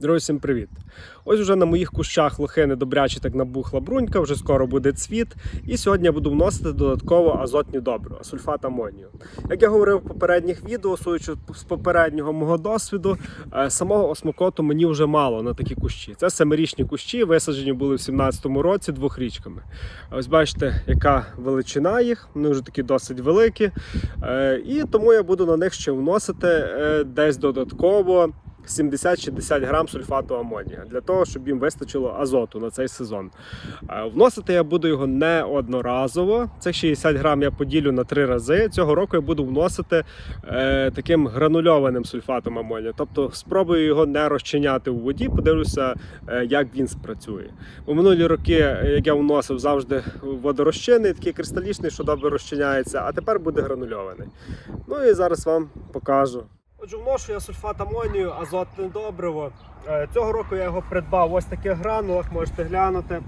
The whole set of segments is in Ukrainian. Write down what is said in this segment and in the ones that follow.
Друзі, всім привіт! Ось вже на моїх кущах лохини добряче так набухла брунька, вже скоро буде цвіт. І сьогодні я буду вносити додатково азотні добрива, сульфат амонію. Як я говорив в попередніх відео, суючи з попереднього мого досвіду, е, самого осмокоту мені вже мало на такі кущі. Це семирічні кущі, висаджені були в 17-му році двохрічками. Ось бачите, яка величина їх, вони вже такі досить великі. Е, І тому я буду на них ще вносити е, десь додатково. 70-60 грам сульфату амонія для того, щоб їм вистачило азоту на цей сезон. Е, Вносити я буду його не одноразово. Це 60 грам я поділю на три рази. Цього року я буду вносити е, таким гранульованим сульфатом амонія. Тобто спробую його не розчиняти у воді, подивлюся, е, як він спрацює. У минулі роки, е, як я вносив, завжди водорозчинний, такий кристалічний, що добре розчиняється, а тепер буде гранульований. Ну і зараз вам покажу. Отже, вношу я сульфат амонію, азотне добриво. Е, Цього року я його придбав в ось таких гранулах, можете глянути.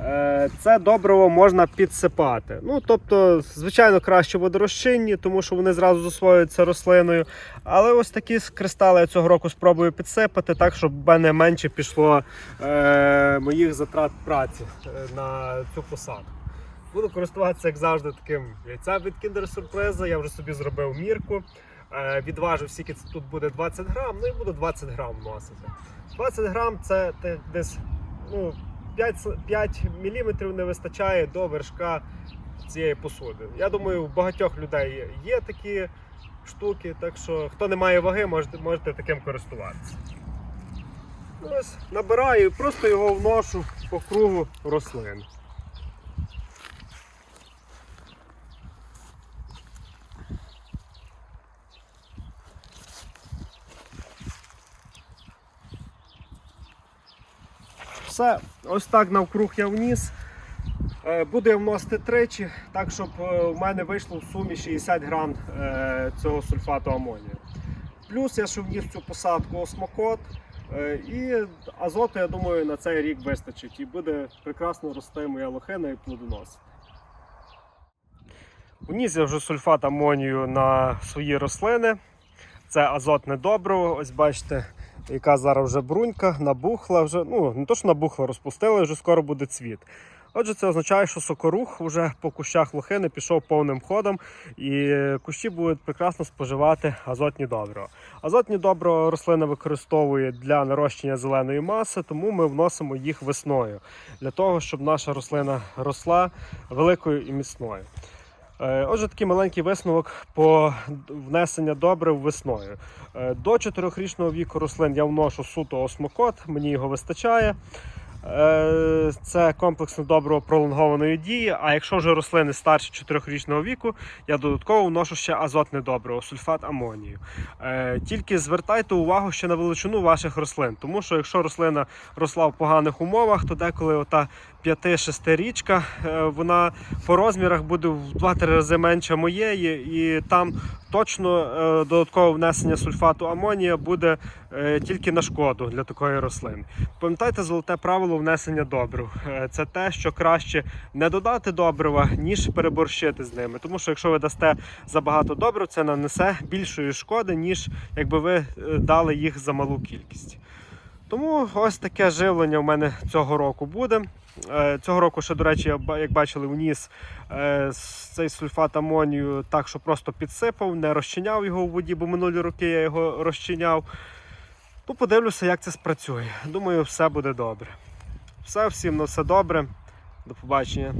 Е, Це добриво можна підсипати. Ну, тобто, звичайно, краще водорозчинні, тому що вони зразу засвоюються рослиною. Але ось такі кристали я цього року спробую підсипати, так, щоб в мене менше пішло е, моїх затрат праці е, на цю посадку. Буду користуватися, як завжди, таким яйцем від Kinder Surprise. Я вже собі зробив мірку. Е, Відважив, скільки тут буде 20 грам, ну і буду 20 грам вносити. 20 грам це десь ну, 5, 5 мм не вистачає до вершка цієї посуди. Я думаю, у багатьох людей є такі штуки, так що хто не має ваги, можете, можете таким користуватися. Ось набираю і просто його вношу по кругу рослин. Все, ось так навкруг я вніс. Е, Буду я вносити тричі, так щоб е, у мене вийшло в сумі 60 грам е, цього сульфату амонію. Плюс я ще вніс цю посадку осмокот. І азоту, я думаю, на цей рік вистачить. І буде прекрасно рости моя лохина і плодоносити. Вніс я вже сульфат амонію на свої рослини. Це азотне добриво. Ось бачите, яка зараз вже брунька, набухла вже. Ну, не то, що набухла, розпустила, вже скоро буде цвіт. Отже, це означає, що сокорух вже по кущах лохини пішов повним ходом, і кущі будуть прекрасно споживати азотні добрива. Азотні добрива рослина використовує для нарощення зеленої маси, тому ми вносимо їх весною для того, щоб наша рослина росла великою і міцною. Е, Отже, такий маленький висновок по внесення добрив весною. Е, До 4-річного віку рослин я вношу суто осмокот, мені його вистачає. Е, Це комплексне добриво пролонгованої дії. А якщо вже рослини старші 4-річного віку, я додатково вношу ще азотне добриво, сульфат амонію. Тільки звертайте увагу ще на величину ваших рослин, тому що якщо рослина росла в поганих умовах, то деколи ота 5-6 річка, е, вона по розмірах буде в 2-3 рази менше моєї, і там точно е, додаткове внесення сульфату амонія буде е, тільки на шкоду для такої рослини. Пам'ятайте золоте правило внесення добрив. Це те, що краще не додати добрива, ніж переборщити з ними. Тому що якщо ви дасте забагато добрив, це нанесе більшої шкоди, ніж якби ви дали їх за малу кількість. Тому ось таке живлення в мене цього року буде. Е, Цього року ще, до речі, як бачили, вніс е, цей сульфат амонію так, що просто підсипав, не розчиняв його у воді, бо минулі роки я його розчиняв. Ну, подивлюся, як це спрацює. Думаю, все буде добре. Все, всім на все добре. До побачення.